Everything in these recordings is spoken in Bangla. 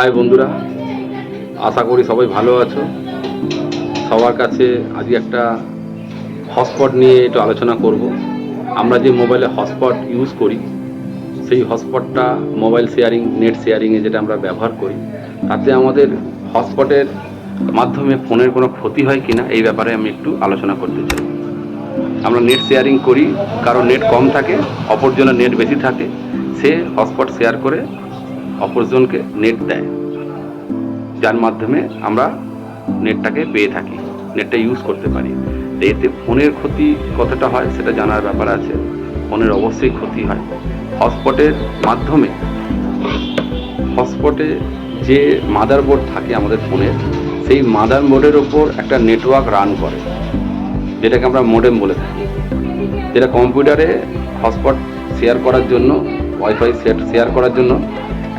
হাই বন্ধুরা, আশা করি সবাই ভালো আছো। সবার কাছে আজকে একটা হটস্পট নিয়ে একটু আলোচনা করব। আমরা যে মোবাইলে হটস্পট ইউজ করি, সেই হটস্পটটা মোবাইল শেয়ারিং নেট শেয়ারিংয়ে যেটা আমরা ব্যবহার করি, তাতে আমাদের হটস্পটের মাধ্যমে ফোনের কোনো ক্ষতি হয় কিনা, এই ব্যাপারে আমি একটু আলোচনা করতে চাই। আমরা নেট শেয়ারিং করি কারও নেট কম থাকে, অপরজনের নেট বেশি থাকে, সে হটস্পট শেয়ার করে অপরজনকে নেট দেয়। যার মাধ্যমে আমরা নেটটাকে পেয়ে থাকি নেটটা ইউজ করতে পারি। এতে ফোনের ক্ষতি কতটা হয় সেটা জানার ব্যাপার আছে। ফোনের অবশ্যই ক্ষতি হয়। হটস্পটের মাধ্যমে, হটস্পটে যে মাদারবোর্ড থাকে আমাদের ফোনের সেই মাদারবোর্ডের ওপর একটা নেটওয়ার্ক রান করে, যেটাকে আমরা মোডেম বলে থাকি। যেটা কম্পিউটারে হটস্পট শেয়ার করার জন্য ওয়াইফাই সেট শেয়ার করার জন্য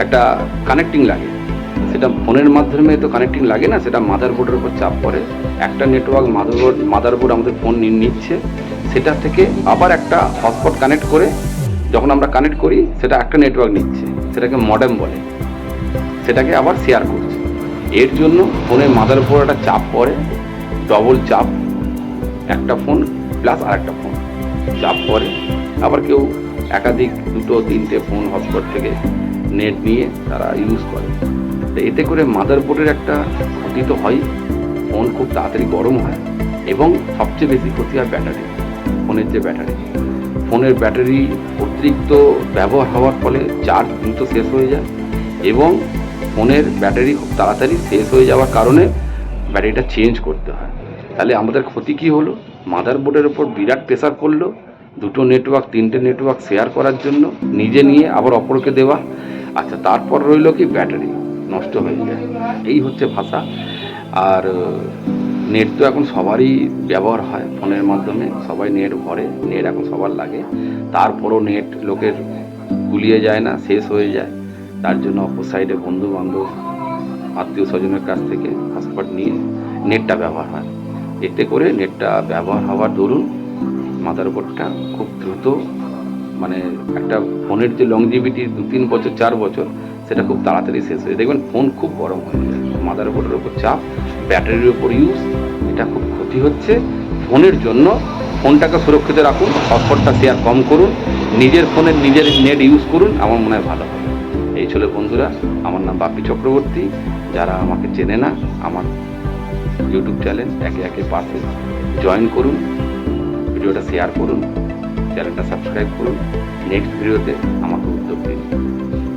একটা কানেক্টিং লাগে। সেটা ফোনের মাধ্যমে তো কানেক্টিং লাগে না, সেটা মাদারবোর্ডের উপর চাপ পড়ে। একটা নেটওয়ার্ক মাদারবোর্ড মাদারবোর্ড আমাদের ফোন নিচ্ছে, সেটা থেকে আবার একটা হটস্পট কানেক্ট করে যখন আমরা কানেক্ট করি, সেটা একটা নেটওয়ার্ক নিচ্ছে, সেটাকে মডেম বলে। সেটাকে আবার শেয়ার করছে। এর জন্য ফোনের মাদারবোর্ড একটা চাপ পড়ে ডবল চাপ, একটা ফোন প্লাস আর একটা ফোন চাপ পড়ে, আবার কেউ একাধিক দুটো, তিনটে ফোন হটস্পট থেকে নেট নিয়ে তারা ইউজ করে। তো এতে করে মাদারবোর্ডের একটা ক্ষতি তো হয় ফোন খুব তাড়াতাড়ি গরম হয় এবং সবচেয়ে বেশি ক্ষতি হয় ব্যাটারি ফোনের যে ব্যাটারি ফোনের ব্যাটারি অতিরিক্ত ব্যবহার হওয়ার ফলে চার্জ দ্রুত শেষ হয়ে যায় এবং ফোনের ব্যাটারি খুব তাড়াতাড়ি শেষ হয়ে যাওয়ার কারণে ব্যাটারিটা চেঞ্জ করতে হয়। তাহলে আমাদের ক্ষতি কী হলো? মাদারবোর্ডের ওপর বিরাট প্রেশার করল, দুটো নেটওয়ার্ক তিনটে নেটওয়ার্ক শেয়ার করার জন্য, নিজে নিয়ে আবার অপরকে দেওয়া। আচ্ছা তারপর রইল কি ব্যাটারি? নষ্ট হয়ে যায়। এই হচ্ছে ভাষা। আর, নেট তো এখন সবারই ব্যবহার হয় ফোনের মাধ্যমে। সবাই নেট ভরে, নেট এখন সবার লাগে। তারপরও নেট লোকের গুলিয়ে যায় না, শেষ হয়ে যায়। তার জন্য অপর সাইডে বন্ধু বান্ধব আত্মীয় স্বজনের কাছ থেকে হটস্পট নিয়ে নেটটা ব্যবহার হয়। এতে করে নেটটা ব্যবহার হওয়ার দরুন মাদারবোর্ডটা খুব দ্রুত মানে একটা ফোনের যে লংজিভিটি দু, তিন বছর, চার বছর, সেটা খুব তাড়াতাড়ি শেষ হয়ে দেখবেন ফোন খুব গরম হয়ে যায়। মাদারবোর্ডের উপর চাপ, ব্যাটারির উপর ইউজ এটা খুব ক্ষতি হচ্ছে। ফোনের জন্য ফোনটাকে সুরক্ষিত রাখুন হটস্পটটা শেয়ার কম করুন, নিজের ফোনের নিজের নেট ইউজ করুন, আমার মনে হয় ভালো হবে। এই ছিল বন্ধুরা, আমার নাম বাপি চক্রবর্তী। যারা আমাকে চেনে না, আমার ইউটিউব চ্যানেল একে একে পাশে জয়েন করুন, ভিডিওটা শেয়ার করুন। চ্যানেলটা সাবস্ক্রাইব করুন। নেক্সট ভিডিওতে আমাকে উদ্যোগ দিন।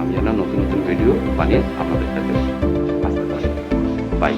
আমি যেন নতুন নতুন ভিডিও বানিয়ে আপনাদের কাছে আসতে পারি। বাই